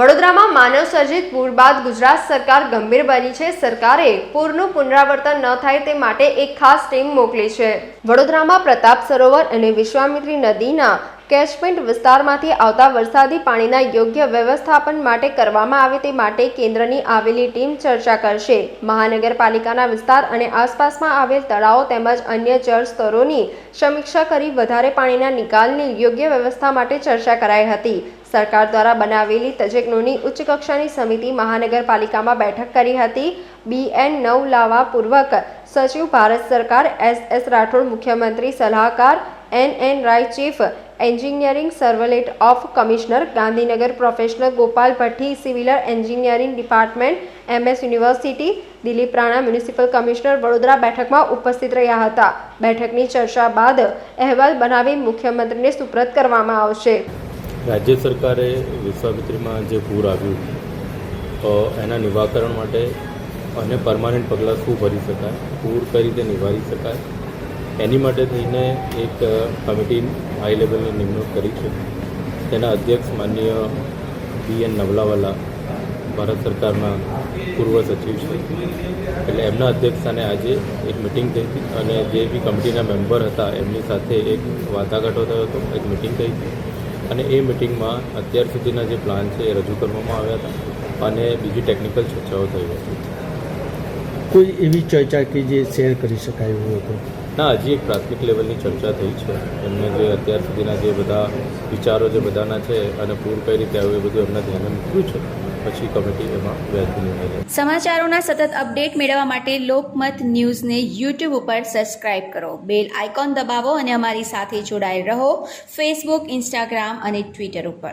વડોદરામાં માનવ સર્જિત પૂર બાદ ગુજરાત સરકાર ગંભીર બની છે. સરકારે પૂરનું પુનરાવર્તન ન થાય તે માટે એક ખાસ ટીમ મોકલી છે. વડોદરામાં પ્રતાપ સરોવર અને વિશ્વામિત્રી નદીના કેચમેન્ટ વિસ્તારમાંથી આવતા વરસાદી પાણીના યોગ્ય વ્યવસ્થાપન માટે કરવામાં આવે તે માટે કેન્દ્રની આવેલી ટીમ ચર્ચા કરશે. મહાનગરપાલિકાના વિસ્તાર અને આસપાસમાં આવેલ તળાવો તેમજ અન્ય જળ સ્તરોની સમીક્ષા કરી વધારે પાણીના નિકાલની યોગ્ય વ્યવસ્થા માટે ચર્ચા કરાઈ હતી. સરકાર દ્વારા બનાવેલી તજજ્ઞોની ઉચ્ચ કક્ષાની સમિતિ મહાનગરપાલિકામાં બેઠક કરી હતી. બીએન નવ લાવા પૂર્વક સચિવ ભારત સરકાર, એસ એસ રાઠોડ મુખ્યમંત્રી, સલાહકાર, N N Rai chief engineering સર્વલેટ of commissioner, Gandhinagar professional Gopal Bhatthi civil engineering department, MS university, Dilip Rana municipal commissioner Vadodara બેઠકમાં ઉપસ્થિત રહ્યા હતા. બેઠકની ચર્ચા બાદ અહેવાલ બનાવી મુખ્યમંત્રીને સુપ્રત કરવામાં આવશે. રાજ્ય સરકારે વિશ્વામિત્રીમાં જે પૂર આવ્યું એના નિવાકરણ માટે અને પરમાનન્ટ પગલાં શું ભરી શકાય? પૂર કઈ રીતે નિવારી શકાય? એની માટે થઈને એક કમિટી હાઈ લેવલની નિમણૂક કરી છે. તેના અધ્યક્ષ માનનીય બી એન નવલાવાલા ભારત સરકારના પૂર્વ સચિવ છે. એટલે એમના અધ્યક્ષસ્થાને આજે એક મિટિંગ થઈ હતી અને જે બી કમિટીના મેમ્બર હતા એમની સાથે એક વાટાઘાટો થયો હતો, એક મિટિંગ થઈ હતી. અને એ મિટિંગમાં અત્યાર સુધીના જે પ્લાન છે એ રજૂ કરવામાં આવ્યા હતા અને બીજી ટેકનિકલ ચર્ચાઓ થઈ હતી. કોઈ એવી ચર્ચા કે જે શેર કરી શકાય એવું હતું? ના હજી એક પ્રાથમિક લેવલની ચર્ચા થઈ છે. એમને જે અત્યાર સુધીના જે બધા વિચારો જે બધાના છે અને પૂર કઈ રીતે આવ્યું એ બધું એમના ધ્યાને મૂક્યું છે. પછી કમિટી એમાં વ્યાજબી નિર્ણય સમાચારોના સતત અપડેટ મેળવવા માટે લોકમત ન્યૂઝને યુટ્યુબ ઉપર સબસ્ક્રાઇબ કરો. બેલ આઇકોન દબાવો અને અમારી સાથે જોડાયેલ રહો ફેસબુક, ઇન્સ્ટાગ્રામ અને ટ્વિટર ઉપર.